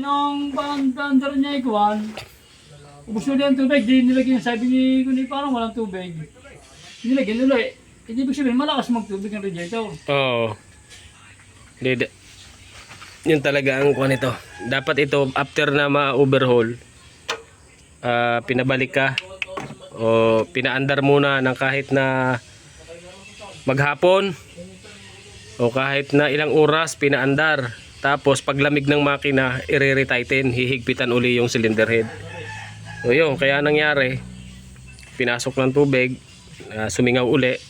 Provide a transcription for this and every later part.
Pinang paandar niya ikuan. Ubus na ang tubig, di nilagyan. Sabi ni Kundi parang walang tubig. Nilagyan nila eh. Hindi ibig sabihin, malakas magtubig ng radiator. Oo. Hindi, yun talaga ang kuha nito. Dapat ito, after na ma-overhaul, ah, pinabalik ka o pinaandar muna ng kahit na maghapon o kahit na ilang oras pinaandar. Tapos paglamig ng makina, i-retighten, hihigpitan uli yung cylinder head. So yun, kaya nangyari, pinasok ng tubig, ah, sumingaw uli,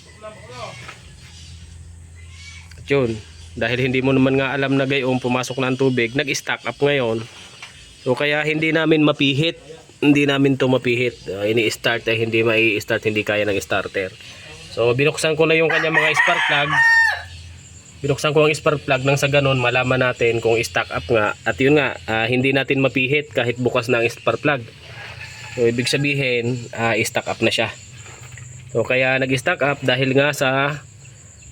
at yun, dahil hindi mo naman nga alam na gayong pumasok na tubig, nag-stack up ngayon. So kaya hindi namin mapihit, hindi namin to mapihit. Uh, ini-start ay hindi mai-start, hindi kaya ng starter. So binuksan ko na yung kanya mga spark plug. Binuksan ko ang spark plug nang sa ganun malaman natin kung stack up nga. At yun nga, ah, hindi natin mapihit kahit bukas na ang spark plug. So ibig sabihin, ah, stack up na siya. So kaya nag-stack up dahil nga sa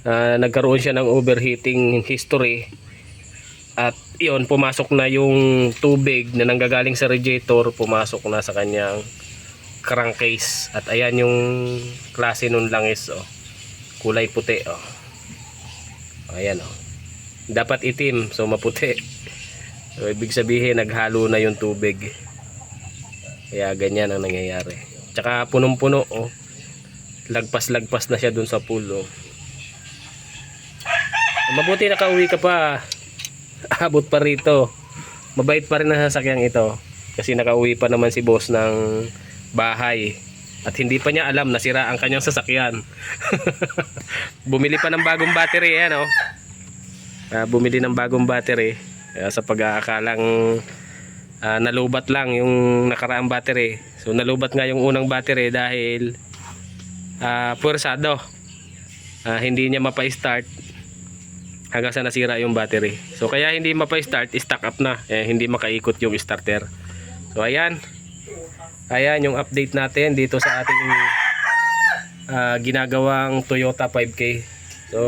Ah, nagkaroon siya ng overheating history at iyon pumasok na yung tubig na nanggagaling sa radiator pumasok na sa kanyang crankcase at ayan yung klase nun langis oh. kulay puti oh. Ayan oh. dapat itim so maputi so ibig sabihin naghalo na yung tubig kaya ganyan ang nangyayari tsaka punong puno oh. lagpas lagpas na siya dun sa pool oh. Mabuti nakauwi ka pa. Abot pa rito. Mabait pa rin ang sasakyang ito. Kasi nakauwi pa naman si boss ng bahay. At hindi pa niya alam na sira ang kanyang sasakyan. bumili pa ng bagong battery. Yan, oh. Ah, bumili ng bagong battery. Kaya sa pag-aakalang ah, nalubat lang yung nakaraang battery. So nalubat nga yung unang battery dahil ah, puwersado. Ah, hindi niya mapa-start hanggang sa nasira yung battery. So kaya hindi mapa-start, stack up na. Eh, hindi makaikot yung starter. So ayan. Ayan yung update natin dito sa ating ah, ginagawang Toyota 5K. So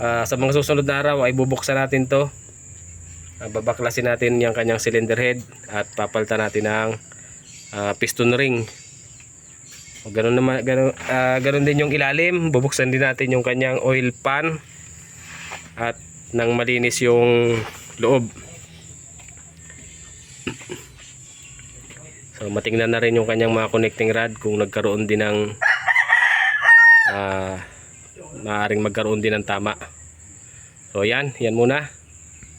ah, sa mga susunod na araw ay bubuksan natin to. Ah, babaklasin natin yung kanyang cylinder head at papalitan natin ng ah, piston ring. O, ganun naman ganun, ah, ganun din yung ilalim, bubuksan din natin yung kanyang oil pan at nang malinis yung loob. So matingnan na rin yung kanyang mga connecting rod kung nagkaroon din ng ah maaaring magkaroon din ng tama. So yan, yan muna.